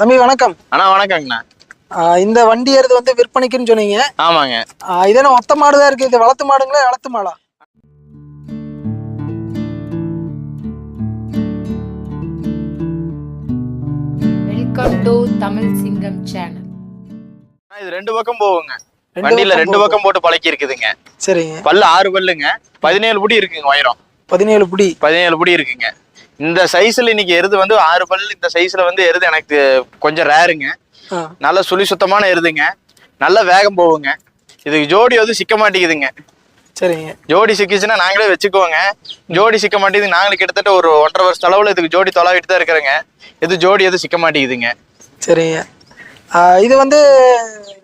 தம்பி வணக்கம். அண்ணா வணக்கங்கண்ணா. இந்த வண்டி எருது வந்து விற்பனைக்குன்னு சொன்னீங்க. ஆமாங்க. இது என்ன ஒத்த மாடு தான் இருக்கு? இது வளர்த்து மாடுங்களா வளர்த்து மாடா? வெல்கம் டு தமிழ் சிங்கம் சேனல் இது ரெண்டு பக்கம் போகுங்க. வண்டியில ரெண்டு பக்கம் போட்டு பழக்கி இருக்குதுங்க. சரிங்க. பல்லு ஆறு பல்லுங்க. பதினேழு புடி இருக்குங்க உயரம். பதினேழு புடி. பதினேழு புடி இருக்குங்க. இந்த சைஸ்ல இன்னைக்கு எருது வந்து ஆறு பல்லு இந்த சைஸ்ல வந்து எருது எனக்கு கொஞ்சம் ரேருங்க நல்ல சுழி சுத்தமான எருதுங்க. நல்ல வேகம் போகுங்க. இதுக்கு ஜோடி வந்து சிக்க மாட்டேங்குதுங்க. சரிங்க. ஜோடி சிக்கிச்சுன்னா நாங்களே வச்சுக்குவோங்க. ஜோடி சிக்க மாட்டேங்குது. நாங்களே கிட்டத்தட்ட ஒரு ஒன்றரை வருஷ அளவுல இதுக்கு ஜோடி தொலாவிட்டு தான் இருக்கிறேங்க. இது ஜோடி எதுவும் சிக்க மாட்டேங்குதுங்க. சரிங்க. இது வந்து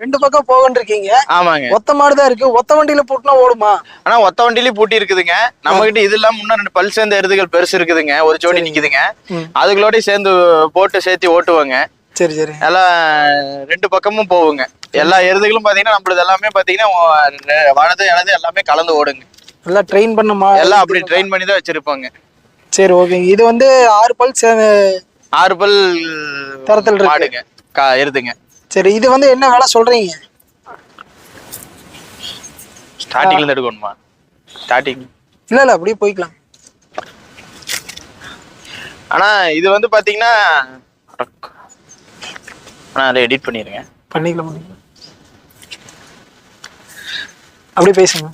ரெண்டு பக்கம் போகன்னு இருக்கீங்க ஆமாங்க. ஒத்த மாடு தான் இருக்கு. ஒத்த வண்டியில போட்டுனா ஓடுமா? ஆனா ஒத்த வண்டியிலயும் பூட்டி இருக்குதுங்க. நம்ம கிட்ட இது இல்லாம இன்னும் ரெண்டு பல் சேர்ந்த எருதுகள் பெருசு இருக்குதுங்க. ஒரு ஜோடி நிக்குதுங்க. ம். அதுகளோடய சேர்ந்து போட்டு சேர்த்து ஓட்டுவாங்க. சரி சரி. எல்லாம் ரெண்டு பக்கமும் போகுங்க. எல்லா எருதுகளும் பாத்தீங்கன்னா நம்மளது எல்லாமே பாத்தீங்கன்னா வலது இடது எல்லாமே கலந்து ஓடுங்க. நல்லா ட்ரெயின் பண்ண மா எல்லாம் அப்படி ட்ரெயின் பண்ணி தான் வச்சிருப்பாங்க. சரி ஓகேங்க. இது வந்து ஆறு பல் சே ஆறு பல் தரத்தில். மாடுங்க. கா எருதுங்க சரி இது வந்து என்ன வேலை சொல்றீங்க? ஸ்டார்டிங்ல இருந்து எடுக்கணுமா? ஸ்டார்டிங் இல்ல இல்ல அப்படியே போய்க்கலாம். ஆனா இது வந்து பாத்தீங்கன்னா ஆனா அதை எடிட் பண்ணிருங்க. பண்ணிக்கலாம் பண்ணிக்கலாம். அப்படியே பேசுங்க.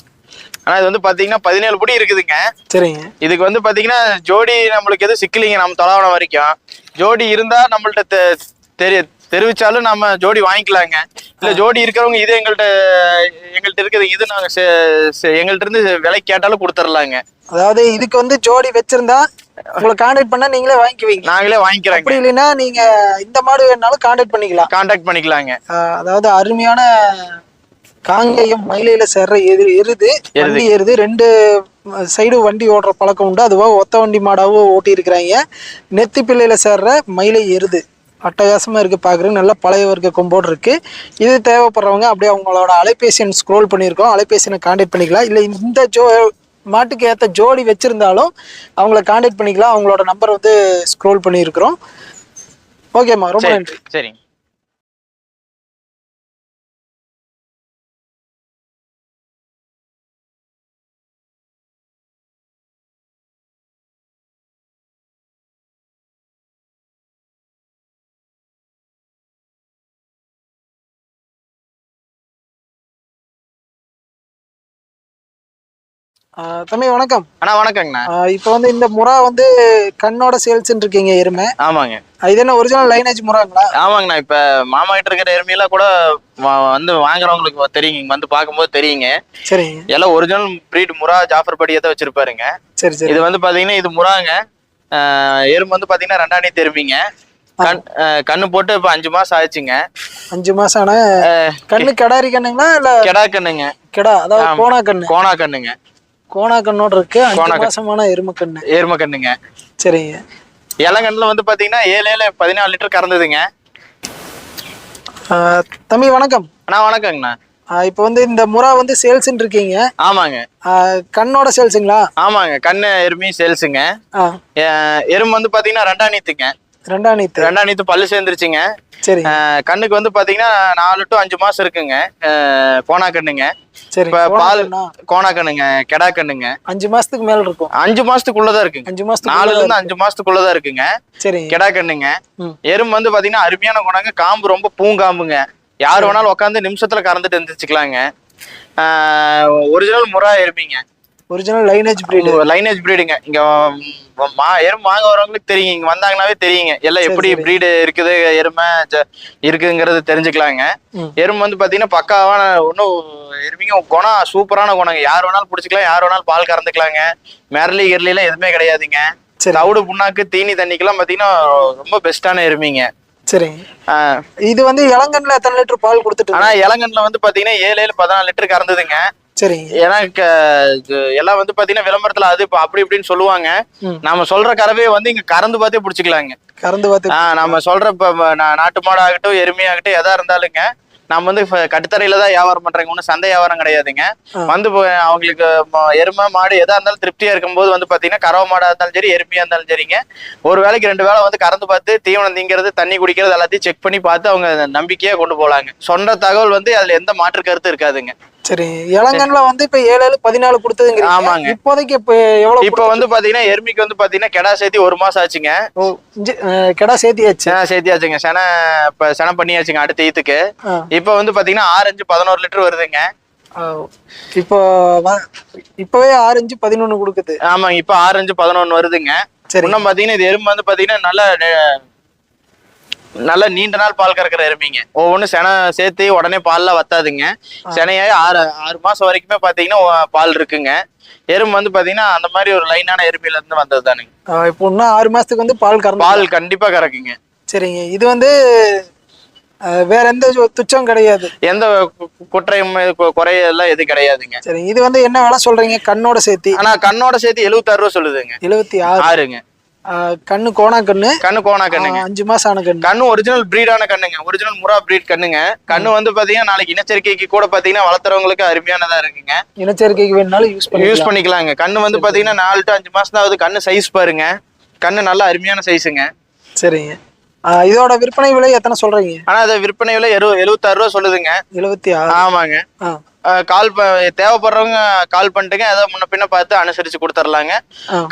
ஆனா இது வந்து பாத்தீங்கன்னா பதினேழு படி இருக்குதுங்க. சரிங்க. இதுக்கு வந்து பாத்தீங்கன்னா ஜோடி நம்மளுக்கு எதுவும் சிக்கலிங்க நம்ம தொலைவன வரைக்கும். ஜோடி இருந்தா நம்மள்ட்ட தெ- தெரி தெரிவிச்சாலும் நம்ம ஜோடி வாங்கிக்கலாங்க. இல்ல ஜோடி இருக்கிறவங்க இது எங்கள்கிட்ட எங்கள்கிட்ட இருக்குது இது நாங்க எங்கள்ட்ட இருந்து விலை கேட்டாலும் கொடுத்துடலாங்க அதாவது இதுக்கு வந்து ஜோடி வச்சிருந்தா உங்களை கான்டாக்ட் பண்ணா நீங்களே வாங்கிக்குவீங்க. நாங்களே வாங்கிக்கிறாங்க. அப்படி இல்லைன்னா நீங்க இந்த மாடு வேணாலும் கான்டாக்ட் பண்ணிக்கலாம். கான்டாக்ட் பண்ணிக்கலாங்க. அதாவது அருமையான காங்கேயம் மயிலையில சேர்ற எரு எருது வண்டி எருது. ரெண்டு சைடு வண்டி ஓடுற பழக்கம் உண்டு. அதுவா ஒத்த வண்டி மாடாவும் ஓட்டி இருக்கிறாங்க நெத்தி பிள்ளையில சேர்ற மயிலை எருது. அட்டகாசமா இருக்கு பாக்குறதுக்கு. நல்ல பழைய வர்க்க கொம்போடு இருக்கு. இது தேவைப்படுறவங்க அப்படியே அவங்களோட அலைபேசி எண் ஸ்க்ரோல் பண்ணியிருக்கோம் அலைபேசியை கான்டாக்ட் பண்ணிக்கலாம். இல்லை இந்த ஜோ மாட்டுக்கு ஏற்ற ஜோடி வச்சிருந்தாலும் அவங்கள கான்டாக்ட் பண்ணிக்கலாம். அவங்களோட நம்பர் வந்து ஸ்க்ரோல் பண்ணியிருக்கிறோம். ஓகேம்மா ரொம்ப நன்றி. சரிங்க. தம்பி வணக்கம். அண்ணா வணக்கங்கண்ணா. இப்போ வந்து இந்த முறா வந்து கண்ணோட சேல்ஸ் இருக்கீங்க எருமை. ஆமாங்க. இது என்ன ஒரிஜினல் லைனேஜ் முறாங்களா? ஆமாங்கண்ணா இப்ப மாமா கிட்ட இருக்கிற எருமையெல்லாம் கூட வந்து வாங்குறவங்களுக்கு தெரியுங்க. வந்து பார்க்கும்போது தெரியுங்க. சரிங்க. எல்லாம் ஒரிஜினல் பிரீட் முரா ஜாஃபர் படியை தான் வச்சிருப்பாருங்க. சரி சரி. இது வந்து பாத்தீங்கன்னா இது முறாங்க. எறும்பு வந்து பாத்தீங்கன்னா ரெண்டாணி தெரிவிங்க கண் கண்ணு போட்டு இப்ப அஞ்சு மாசம் ஆச்சுங்க அஞ்சு மாசம் ஆன கண்ணு கிடாரி கண்ணுங்களா இல்ல கெடா கண்ணுங்க. கிடா அதாவது கோணா கண்ணு? கோணா கண்ணுங்க. கோணா கண்ணோட இருக்கு கோணா. மாசமான எருமை கண்ணு எரும கண்ணுங்க சரிங்க. இளங்கண்ணுல வந்து பாத்தீங்கன்னா ஏழு ஏழு பதினாலு லிட்டர் கறந்ததுங்க. தம்பி வணக்கம். அண்ணா வணக்கங்கண்ணா. இப்போ வந்து இந்த முறா வந்து சேல்ஸ் இருக்கீங்க. ஆமாங்க. கண்ணோட சேல்ஸுங்களா? ஆமாங்க. கண்ணு எருமையும் சேல்ஸுங்க. எறும்பு வந்து பாத்தீங்கன்னா ரெண்டாம் நீத்துங்க. ரெண்டாம் நீத்து ரெண்டாம் நீத்து பல்லு சேர்ந்துருச்சுங்க. சரி. கண்ணுக்கு வந்து பாத்தீங்கன்னா நாலு டு அஞ்சு மாசம் இருக்குங்க. கோணா கண்ணுங்க. சரி பால்? கோணா கண்ணுங்க கெடா கண்ணுங்க. அஞ்சு மாசத்துக்கு மேல இருக்கும். அஞ்சு மாசத்துக்குள்ளதான் இருக்குங்க. அஞ்சு மாசத்துக்கு நாலுல இருந்து அஞ்சு மாசத்துக்குள்ளதான் இருக்குங்க. சரிங்க கெடா கண்ணுங்க. எறும்பு வந்து பாத்தீங்கன்னா அருமையான குணங்க. காம்பு ரொம்ப பூங்காம்புங்க. யார் வேணாலும் உட்காந்து நிமிஷத்துல கறந்துட்டு எந்திரிச்சுக்கலாங்க. ஒரிஜினல் முறா எருமைங்க ஒரிஜினல் லைனேஜ் பிரீடு லைனேஜ் பிரீடுங்க இங்க ம், மா எறும்பு வாங்க வரவங்களுக்கு தெரியும் இங்க வந்தாங்கன்னாவே தெரியுங்க. எல்லாம் எப்படி. பிரீடு இருக்குது எருமை இருக்குங்கிறது தெரிஞ்சுக்கலாங்க. ம். எறும்பு வந்து பாத்தீங்கன்னா பக்காவான ஒன்றும் எருமைங்க குணம் சூப்பரான குணங்க. யார் வேணாலும் பிடிச்சிக்கலாம் யார் வேணாலும் பால் கறந்துக்கலாங்க. மெரளி கிரலிலாம் எதுவுமே கிடையாதுங்க. தவிடு புண்ணாக்கு தீனி தண்ணிக்கெல்லாம் பாத்தீங்கன்னா ரொம்ப பெஸ்டான எருமைங்க. சரிங்க. இது வந்து இளங்கன்ல எத்தனை லிட்டர் பால் கொடுத்துட்டு ஆனா இளங்கன்ல வந்து பாத்தீங்கன்னா ஏழு ஏழு பதினாலு லிட்டர் கறந்ததுங்க. சரிங்க. ஏன்னா எல்லாம் வந்து பாத்தீங்கன்னா விளம்பரத்துல அது அப்படி இப்படின்னு சொல்லுவாங்க. நாம சொல்ற கறவே வந்து இங்க கறந்து பார்த்தே பிடிச்சிக்கலாங்க. கறந்து பார்த்து நம்ம சொல்ற நாட்டு மாடு ஆகட்டும் எருமையாகட்டும் எதா இருந்தாலுங்க நம்ம வந்து கட்டுத்தரையில தான் வியாபாரம் பண்றேங்க ஒன்றும் சந்தை வியாபாரம் கிடையாதுங்க. வந்து அவங்களுக்கு எருமை மாடு எதா இருந்தாலும் திருப்தியா இருக்கும்போது வந்து பாத்தீங்கன்னா கறவை மாடா இருந்தாலும் சரி எருமையா இருந்தாலும் சரிங்க. ஒரு வேளைக்கு ரெண்டு வேளை வந்து கறந்து பார்த்து தீவனம் திங்கிறது தண்ணி குடிக்கிறது எல்லாத்தையும் செக் பண்ணி பார்த்து அவங்க நம்பிக்கையா கொண்டு போலாங்க. சொன்ன தகவல் வந்து அதுல எந்த மாற்று கருத்து இருக்காதுங்க. சரி இளங்கன்ல வந்து இப்ப ஏழு ஏழு பதினாலு கொடுத்ததுங்கிறீங்க. ஆமாங்க. இப்போதைக்கு இப்ப எவ்வளவு இப்போ வந்து பாத்தீங்கன்னா எருமைக்கு வந்து பாத்தீங்கன்னா கெடா சேர்த்தி ஒரு மாசம் ஆச்சுங்க. கெடா சேர்த்தியாச்சு? சேர்த்தியாச்சுங்க. சென இப்ப சென பண்ணியாச்சுங்க அடுத்த ஈத்துக்கு. இப்போ வந்து பாத்தீங்கன்னா ஆரஞ்சு பதினோரு லிட்டர் வருதுங்க. இப்போ இப்பவே ஆறு இஞ்சு பதினொன்னு கொடுக்குது. ஆமாங்க இப்போ ஆரஞ்சு பதினொன்னு வருதுங்க. சரி. இன்னும் பாத்தீங்கன்னா இது எறும்பு வந்து பாத்தீங்கன்னா நல்ல நல்ல நீண்ட நாள் பால் கறக்கிற எருமைங்க. ஒவ்வொன்றும் செனை சேர்த்து உடனே பால்லாம் வத்தாதுங்க. செனையாய் ஆறு ஆறு மாசம் வரைக்குமே பாத்தீங்கன்னா ஒ- பால் இருக்குங்க. எறும்பு வந்து பாத்தீங்கன்னா அந்த மாதிரி ஒரு லைனான எருமையில இருந்து வந்தது தானுங்க. இப்போ இன்னும் ஆறு மாசத்துக்கு வந்து பால் கறந்து பால் கண்டிப்பா கறக்குங்க. சரிங்க. இது வந்து வேற எந்த துச்சம் கிடையாது. எந்த குற்றையும் கு- குறையெல்லாம் எதுவும் கிடையாதுங்க. சரி இது வந்து என்ன வேலை சொல்றீங்க. கண்ணோட சேர்த்தி. ஆனா கண்ணோட சேர்த்து எழுபத்தாறு ரூபா சொல்லுதுங்க. எழுபத்தி ஆறு. ஆறுங்க. கண்ணு கோணா கண்ணு. கண்ணு கோணா கண்ணுங்க. அஞ்சு மாசம் ஆன கண்ணு கண்ணு ஒரிஜினல் பிரீடான கண்ணுங்க. ஒரிஜினல் முறா பிரீட் கண்ணுங்க. கண்ணு வந்து பாத்தீங்கன்னா நாளைக்கு இனச்சரிக்கைக்கு கூட பாத்தீங்கன்னா வளர்த்துறவங்களுக்கு அருமையானதா இருக்குங்க. இனச்சேர்க்கைக்கு வேணுனாலும் யூஸ் பண்ணி யூஸ் பண்ணிக்கலாங்க. கண்ணு வந்து பாத்தீங்கன்னா நாலு டு அஞ்சு மாசம் தான் ஆகுது கண்ணு சைஸ் பாருங்க. கண்ணு நல்ல அருமையான சைஸுங்க சரிங்க. இதோட விற்பனை விலை எத்தனை சொல்றீங்க? ஆனா அது விற்பனை விலை எழு எழுபத்தாறு ரூபா சொல்லுதுங்க. எழுபத்தி ஆறு. ஆமாங்க. கால் தேவைப்படுறவங்க கால் பண்ணிட்டுங்க ஏதோ முன்ன பின்ன பார்த்து அனுசரிச்சு கொடுத்துர்லாங்க.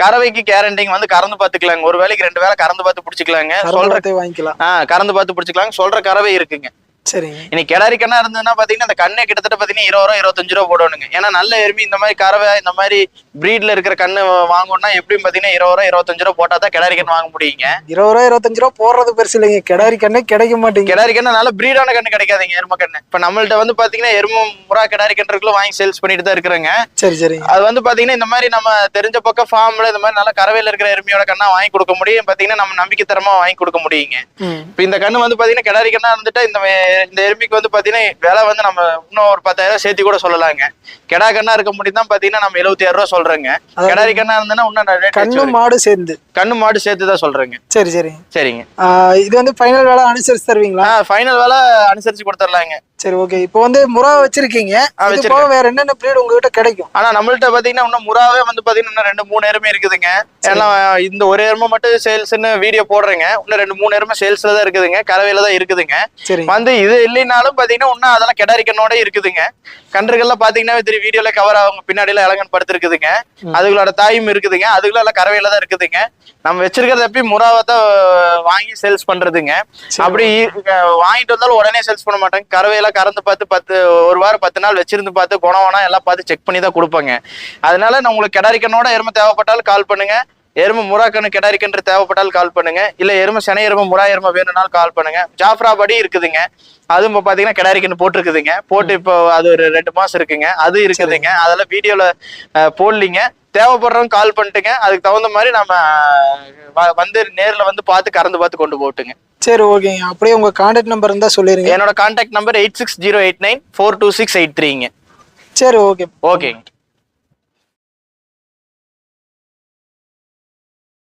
கறவைக்கு கேரண்டிங் வந்து கறந்து பாத்துக்கலாங்க ஒரு வேலைக்கு ரெண்டு வேளை கறந்து பார்த்து பிடிச்சிக்கலாங்க. சொல்ற வாங்கிக்கலாம். ஆ கறந்து பார்த்து பிடிச்சிக்கலாங்க. சொல்ற கறவை இருக்குங்க. சரிங்க. இன்னைக்கு கிடாரி கண்ணா இருந்ததுன்னா பாத்தீங்கன்னா அந்த கண்ணே கிட்டத்தட்ட பாத்தீங்கன்னா இருபது ரூபா இருபத்தஞ்சு ரூபா போடணுங்க ஏன்னா நல்ல எருமை இந்த மாதிரி கறவை இந்த மாதிரி பிரீட்ல இருக்கிற கண்ணு வாங்கணும்னா எப்படியும் பாத்தீங்கன்னா இருபது ரூபா இருபத்தஞ்சு ரூபா போட்டா தான் கிடாரி கண்ணு வாங்க முடியுங்க. இருபது ரூபா இருபத்தஞ்சு ரூபா போடுறது பெருசு இல்லைங்க. கிடாரி கண்ணே கிடைக்க மாட்டேங்குது. கிடாரி கண்ணு நல்ல பிரீடான கண்ணு கிடைக்காதுங்க எரும கண்ணு. இப்ப நம்மள்ட்ட வந்து பாத்தீங்கன்னா எரும முறா கிடாரி கன்றுக்குள்ள வாங்கி சேல்ஸ் பண்ணிட்டு தான் இருக்கிறாங்க. சரி சரிங்க அது வந்து பாத்தீங்கன்னா இந்த மாதிரி நம்ம தெரிஞ்ச பக்கம் ஃபார்ம்ல இந்த மாதிரி நல்ல கறவையில இருக்கிற எருமையோட கண்ணா வாங்கி கொடுக்க முடியும். பாத்தீங்கன்னா நம்ம நம்பிக்கை தரமா வாங்கி கொடுக்க முடியுங்க. இப்ப இந்த கண்ணு வந்து பாத்தீங்கன்னா கிடாரி கண்ணா இருந்துட்டா இந்த இந்த எருமைக்கு வந்து பாத்தீங்கன்னா விலை வந்து நம்ம இன்னும் ஒரு பத்தாயிரம் சேர்த்து கூட சொல்லலாங்க. கிடா கண்ணா இருக்க முடியும் தான் பாத்தீங்கன்னா நம்ம எழுபத்தி ஆறு ரூபா சொல்றேங்க. கிடாரி கண்ணா இருந்ததுன்னா இன்னும் கண்ணு மாடு சேர்ந்து. கண்ணு மாடு சேர்த்து தான் சொல்றேங்க. சரி சரிங்க. சரிங்க இது வந்து ஃபைனல் வேலை அனுசரிச்சு தருவீங்களா? ஃபைனல் விலை அனுசரிச்சு கொடுத்துடலாங்க சரி ஓகே இப்போ வந்து முறா வச்சிருக்கீங்க. இது. போக வேற என்னென்ன பிரீடு உங்ககிட்ட கிடைக்கும்? ஆனா நம்மள்ட்ட பாத்தீங்கன்னா இன்னும் முறாவே வந்து பாத்தீங்கன்னா இன்னும் ரெண்டு மூணு எருமை இருக்குதுங்க. எல்லாம் இந்த ஒரு எருமை மட்டும் சேல்ஸ்னு வீடியோ போடுறேங்க. இன்னும் ரெண்டு மூணு எருமை சேல்ஸ்ல தான் இருக்குதுங்க. கறவையில தான் இருக்குதுங்க. வந்து இது இல்லைனாலும் பாத்தீங்கன்னா இன்னும் அதெல்லாம் கெடாரிக்கனோட இருக்குதுங்க. கன்றுகள்லாம் பாத்தீங்கன்னா தெரியும் வீடியோல கவர் ஆகும் பின்னாடி எல்லாம் இளங்கன் படுத்திருக்குதுங்க அதுகளோட தாயும் இருக்குதுங்க. அதுகளும் எல்லாம் கறவையில தான் இருக்குதுங்க. நம்ம வச்சிருக்கிறது எப்பயும் முறாவை தான் வாங்கி சேல்ஸ் பண்றதுங்க. அப்படி வாங்கிட்டு வந்தாலும் உடனே சேல்ஸ் பண்ண மாட்டாங்க. கறவையெல்லாம் கறந்து பார்த்து பத்து ஒரு வாரம் பத்து நாள் வச்சிருந்து பார்த்து குணவனா எல்லாம் பார்த்து செக் பண்ணி தான் கொடுப்பாங்க. அதனால நான் உங்களுக்கு கெடாரிக்கனோட எருமை தேவைப்பட்டாலும் கால் பண்ணுங்க. எருமை முறாக்கன்னு கெடாரிக்கன்று தேவைப்பட்டாலும் கால் பண்ணுங்க. இல்ல எருமை சென எருமை முறா எருமை வேணும்னாலும் கால் பண்ணுங்க. ஜாஃப்ராபடி இருக்குதுங்க. அதுவும் இப்போ பார்த்தீங்கன்னா கெடாரிக்கன்னு போட்டிருக்குதுங்க. போட்டு இப்போ அது ஒரு ரெண்டு மாசம் இருக்குங்க. அது இருக்குதுங்க. அதெல்லாம் வீடியோவில் போடலிங்க. தேவைப்படுறவங்க கால் பண்ணிட்டுங்க. அதுக்கு தகுந்த மாதிரி நம்ம வந்து நேர்ல வந்து பார்த்து கறந்து பார்த்து கொண்டு போட்டுங்க. சரி ஓகேங்க. அப்படியே உங்க கான்டாக்ட் நம்பர் இருந்தா சொல்லிருங்க. என்னோட contact number eight six zero eight nine four two six eight த்ரீங்க சரி ஓகே. ஓகேங்க.